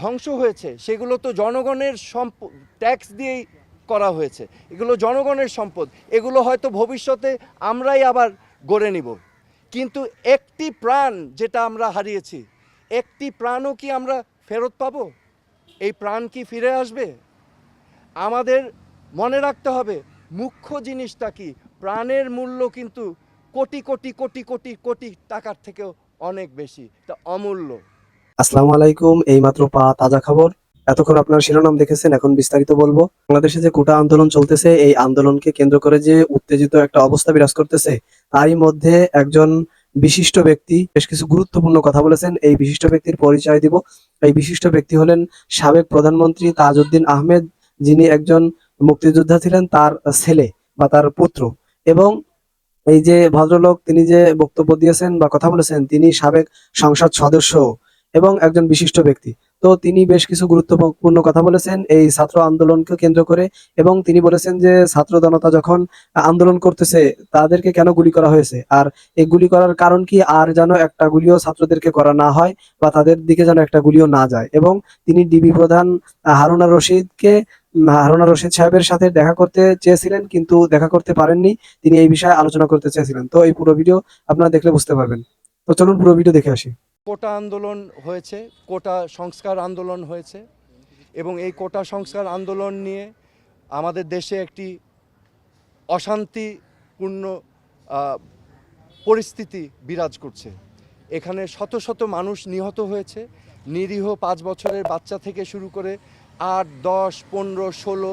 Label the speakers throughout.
Speaker 1: ধ্বংস হয়েছে, সেগুলো তো জনগণের সম্প ট্যাক্স দিয়েই করা হয়েছে। এগুলো জনগণের সম্পদ। এগুলো হয়তো ভবিষ্যতে আমরাই আবার গড়ে নিব। কিন্তু একটি প্রাণ যেটা আমরা হারিয়েছি, একটি প্রাণও কি আমরা ফেরত পাবো? এই প্রাণ কি ফিরে আসবে? আমাদের মনে রাখতে হবে, মুখ্য জিনিসটা কি? প্রাণের মূল্য কিন্তু কোটি কোটি কোটি কোটি কোটি টাকার থেকেও অনেক বেশি। তা অমূল্য।
Speaker 2: আসসালামু আলাইকুম, এইমাত্র পা তাজা খবর। এতক্ষণ আপনার শিরোনাম দেখেছেন, এখন বিস্তারিত বলব। বাংলাদেশে যে কোটা আন্দোলন চলতেছে, এই আন্দোলনকে কেন্দ্র করে যে উত্তেজিত একটা অবস্থা বিরাজ করতেছে, তারই মধ্যে একজন বিশিষ্ট ব্যক্তি বেশ কিছু গুরুত্বপূর্ণ কথা বলেছেন। এই বিশিষ্ট ব্যক্তির পরিচয় দিব। এই বিশিষ্ট ব্যক্তি হলেন সাবেক প্রধানমন্ত্রী তাজউদ্দিন আহমেদ, যিনি একজন মুক্তিযোদ্ধা ছিলেন, তার ছেলে বা তার পুত্র। এবং এই যে ভদ্রলোক, তিনি যে বক্তব্য দিয়েছেন বা কথা বলেছেন, তিনি সাবেক সংসদ সদস্য। এবং একজন বিশিষ্ট ব্যক্তি। তো তিনি বেশ কিছু গুরুত্বপূর্ণ কথা বলেছেন এই ছাত্র আন্দোলনকে কেন্দ্র করে এবং তিনি বলেছেন যে ছাত্র জনতা যখন আন্দোলন করতেছে, তাদেরকে কেন গুলি করা হয়েছে? আর এই গুলি করার কারণ কি? আর যেন একটা গুলিও ছাত্রদেরকে করা না হয় বা তাদের দিকে যেন একটা গুলিও না যায়। এবং তিনি ডিবি প্রধান হারুনা রশিদকে, হারুনা রশিদ সাহেবের সাথে দেখা করতে চেয়েছিলেন কিন্তু দেখা করতে পারেননি। তিনি এই বিষয়ে আলোচনা করতে চেয়েছিলেন। তো এই পুরো ভিডিও আপনারা দেখলে বুঝতে পারবেন। তো চলুন পুরো ভিডিও দেখে আসি।
Speaker 1: কোটা আন্দোলন হয়েছে, কোটা সংস্কার আন্দোলন হয়েছে এবং এই কোটা সংস্কার আন্দোলন নিয়ে আমাদের দেশে একটি অশান্তিপূর্ণ পরিস্থিতি বিরাজ করছে। এখানে শত শত মানুষ নিহত হয়েছে, নিরীহ পাঁচ বছরের বাচ্চা থেকে শুরু করে আট, দশ, পনেরো, ষোলো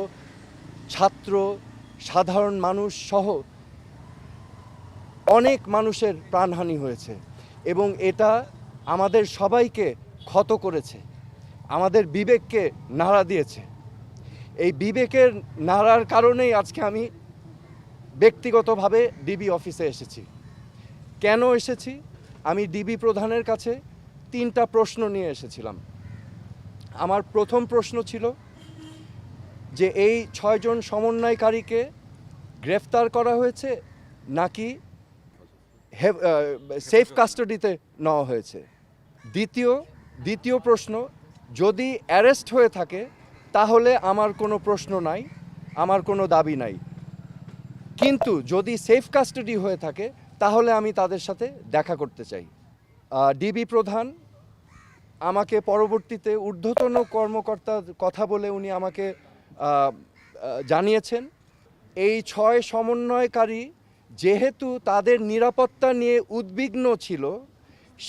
Speaker 1: ছাত্র, সাধারণ মানুষ সহ অনেক মানুষের প্রাণহানি হয়েছে এবং এটা আমাদের সবাইকে ক্ষত করেছে, আমাদের বিবেককে নাড়া দিয়েছে। এই বিবেকের নাড়ার কারণেই আজকে আমি ব্যক্তিগতভাবে ডিবি অফিসে এসেছি। কেন এসেছি? আমি ডিবি প্রধানের কাছে তিনটা প্রশ্ন নিয়ে এসেছিলাম। আমার প্রথম প্রশ্ন ছিল যে, এই ছয়জন সমন্বয়কারীকে গ্রেফতার করা হয়েছে নাকি সেফ কাস্টাডিতে নেওয়া হয়েছে? দ্বিতীয় দ্বিতীয় প্রশ্ন, যদি অ্যারেস্ট হয়ে থাকে, তাহলে আমার কোনো প্রশ্ন নাই, আমার কোনো দাবি নাই। কিন্তু যদি সেফ কাস্টাডি হয়ে থাকে, তাহলে আমি তাদের সাথে দেখা করতে চাই। ডিবি প্রধান, আমাকে পরবর্তীতে ঊর্ধ্বতন কর্মকর্তার কথা বলে উনি আমাকে জানিয়েছেন, এই ছয় সমন্বয়কারী যেহেতু তাদের নিরাপত্তা নিয়ে উদ্বিগ্ন ছিল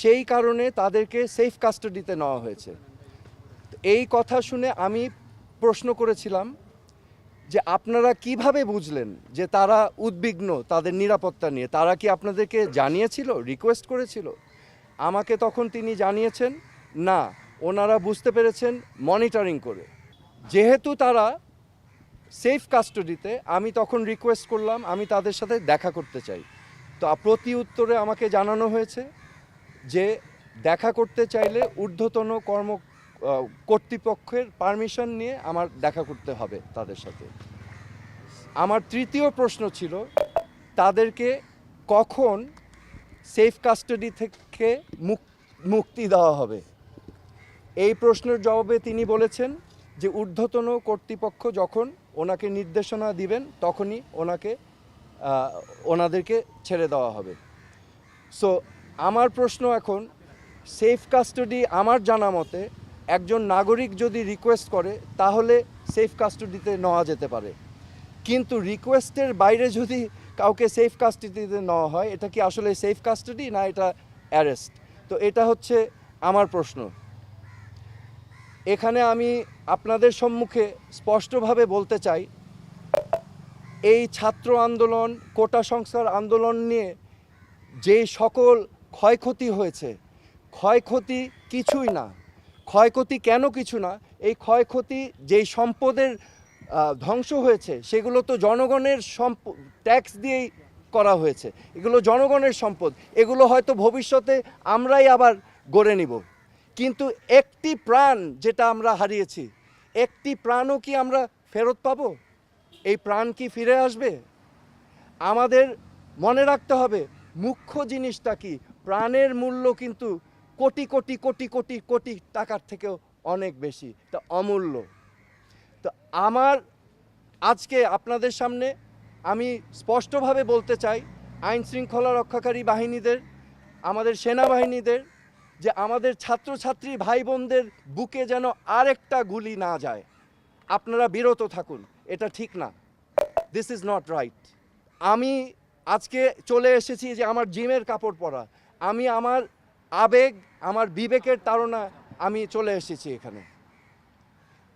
Speaker 1: সেই কারণে তাদেরকে সেফ কাস্টাডিতে নেওয়া হয়েছে। এই কথা শুনে আমি প্রশ্ন করেছিলাম যে আপনারা কীভাবে বুঝলেন যে তারা উদ্বিগ্ন তাদের নিরাপত্তা নিয়ে? তারা কি আপনাদেরকে জানিয়েছিল রিকোয়েস্ট করেছিল? আমাকে তখন তিনি জানিয়েছেন, না, ওনারা বুঝতে পেরেছেন মনিটরিং করে। যেহেতু তারা সেফ কাস্টাডিতে আমি তখন রিকোয়েস্ট করলাম, আমি তাদের সাথে দেখা করতে চাই। তো প্রতি উত্তরে আমাকে জানানো হয়েছে যে দেখা করতে চাইলে ঊর্ধ্বতন কর্ম কর্তৃপক্ষের পারমিশন নিয়ে আমার দেখা করতে হবে তাদের সাথে। আমার তৃতীয় প্রশ্ন ছিল, তাদেরকে কখন সেফ কাস্টাডি থেকে মুক- মুক্তি দেওয়া হবে? এই প্রশ্নের জবাবে তিনি বলেছেন যে, ঊর্ধ্বতন কর্তৃপক্ষ যখন ওনাকে নির্দেশনা দিবেন, তখনই ওনাকে ওনাদেরকে ছেড়ে দেওয়া হবে। সো আমার প্রশ্ন এখন সেফ কাস্টাডি আমার জানা মতে, একজন নাগরিক যদি রিকোয়েস্ট করে, তাহলে সেফ কাস্টডিতে নেওয়া যেতে পারে। কিন্তু রিকোয়েস্টের বাইরে যদি কাউকে সেফ কাস্টাডিতে নেওয়া হয়, এটা কি আসলে সেফ কাস্টাডি না এটা অ্যারেস্ট তো এটা হচ্ছে আমার প্রশ্ন। এখানে আমি আপনাদের সম্মুখে স্পষ্টভাবে বলতে চাই, এই ছাত্র আন্দোলন, কোটা সংস্কার আন্দোলন নিয়ে যে সকল ক্ষয়ক্ষতি হয়েছে। ক্ষয়ক্ষতি কিছুই না। ক্ষয়ক্ষতি কেন কিছু না? এই ক্ষয়ক্ষতি যেই সম্পদের ধ্বংস হয়েছে, সেগুলো তো জনগণের সম্প ট্যাক্স দিয়েই করা হয়েছে। এগুলো জনগণের সম্পদ। এগুলো হয়তো ভবিষ্যতে আমরাই আবার গড়ে নিব। কিন্তু একটি প্রাণ যেটা আমরা হারিয়েছি, একটি প্রাণও কি আমরা ফেরত পাবো? এই প্রাণ কি ফিরে আসবে? আমাদের মনে রাখতে হবে, মুখ্য জিনিসটা কি? প্রাণের মূল্য কিন্তু কোটি কোটি কোটি কোটি কোটি টাকার থেকেও অনেক বেশি। তা অমূল্য। তো আমার আজকে আপনাদের সামনে আমি স্পষ্টভাবে বলতে চাই আইন শৃঙ্খলা রক্ষাকারী বাহিনীদের, আমাদের সেনাবাহিনীদের, যে আমাদের ছাত্রছাত্রী ভাই বোনদের বুকে যেন আরেকটা গুলি না যায়। আপনারা বিরত থাকুন, এটা ঠিক না। দিস ইজ নট রাইট আমি আজকে চলে এসেছি যে আমার জিমের কাপড় পরা। আমি আমার আবেগ, আমার বিবেকের তাড়না আমি চলে এসেছি এখানে।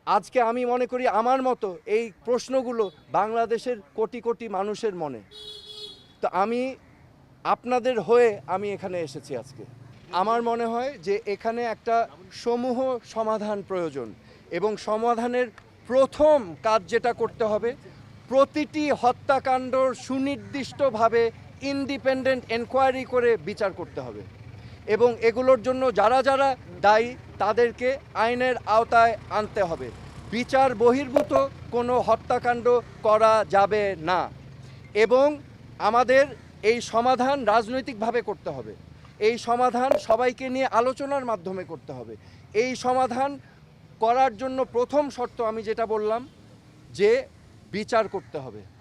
Speaker 1: আজকে আমি মনে করি আমার মতো এই প্রশ্নগুলো বাংলাদেশের কোটি কোটি মানুষের মনে। তো আমি আপনাদের হয়ে আমি এখানে এসেছি আজকে। আমার মনে হয় যে এখানে একটা সমূহ সমাধান প্রয়োজন এবং সমাধানের প্রথম কাজ যেটা করতে হবে, প্রতিটি হত্যাকাণ্ড সুনির্দিষ্টভাবে ইন্ডিপেন্ডেন্ট এনকোয়ারি করে বিচার করতে হবে। এবং এগুলোর জন্য যারা যারা দায়ী, তাদেরকে আইনের আওতায় আনতে হবে। বিচার বহির্ভূত কোনো হত্যাকাণ্ড করা যাবে না। এবং আমাদের এই সমাধান রাজনৈতিকভাবে করতে হবে। এই সমাধান সবাইকে নিয়ে আলোচনার মাধ্যমে করতে হবে। এই সমাধান করার জন্য প্রথম শর্ত আমি যেটা বললাম, যে বিচার করতে হবে।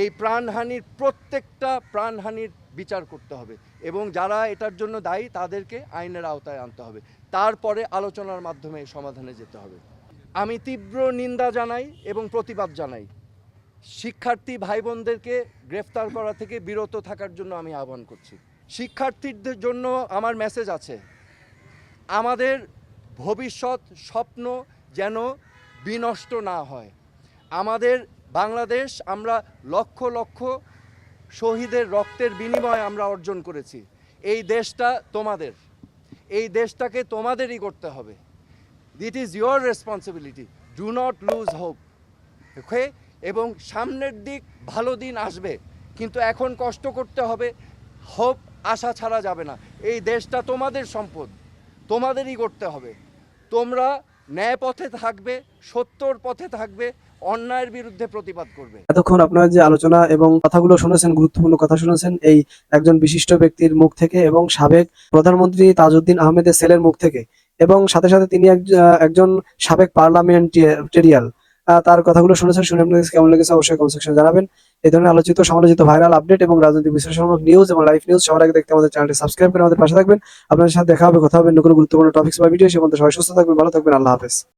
Speaker 1: এই প্রাণহানির প্রত্যেকটা প্রাণহানির বিচার করতে হবে এবং যারা এটার জন্য দায়ী তাদেরকে আইনের আওতায় আনতে হবে। তারপরে আলোচনার মাধ্যমে সমাধানে যেতে হবে। আমি তীব্র নিন্দা জানাই এবং প্রতিবাদ জানাই। শিক্ষার্থী ভাই বোনদেরকে গ্রেফতার করা থেকে বিরত থাকার জন্য আমি আহ্বান করছি। শিক্ষার্থীদের জন্য আমার মেসেজ আছে। আমাদের ভবিষ্যৎ স্বপ্ন যেন বিনষ্ট না হয়। আমাদের বাংলাদেশ আমরা লক্ষ লক্ষ শহীদের রক্তের বিনিময়ে আমরা অর্জন করেছি। এই দেশটা তোমাদের। এই দেশটাকে তোমাদেরই করতে হবে। This is your responsibility do not lose hope okay এবং সামনের দিক ভালো দিন আসবে। কিন্তু এখন কষ্ট করতে হবে। হোপ আশা ছাড়া যাবে না। এই দেশটা তোমাদের সম্পদ। তোমাদেরই করতে হবে। তোমরা ন্যায় পথে থাকবে, সত্যর পথে থাকবে, অন্যায়ের বিরুদ্ধে প্রতিবাদ করবে।
Speaker 2: এতক্ষণ আপনারা যে আলোচনা এবং কথাগুলো শুনেছেন, গুরুত্বপূর্ণ কথা শুনেছেন, এই একজন বিশিষ্ট ব্যক্তির মুখ থেকে এবং সাবেক প্রধানমন্ত্রী তাজউদ্দিন আহমেদের ছেলের মুখ থেকে এবং সাথে সাথে তিনি এক- একজন সাবেক পার্লামেন্টেরিয়াল তার কথাগুলো শুনেছেন, শুনে আপনাদের কেমন লেগেছে অবশ্যই কমেন্ট সেকশনে জানাবেন। এই ধরনের আলোচিত, সমালোচিত ভাইরাল আপডেট এবং রাজনৈতিক বিশ্লেষণমূলক নিউজ এবং লাইভ নিউজ সবার আগে দেখতে আমাদের চ্যানেলটি সাবস্ক্রাইব করে আমাদের পাশে থাকবেন। আপনাদের সাথে দেখা হবে, কথা হবে নতুন গুরুত্বপূর্ণ টপিক্স বা ভিডিও সে মধ্যে সবাই সুস্থ থাকবেন, ভালো থাকবেন, আল্লাহ হাফেজ।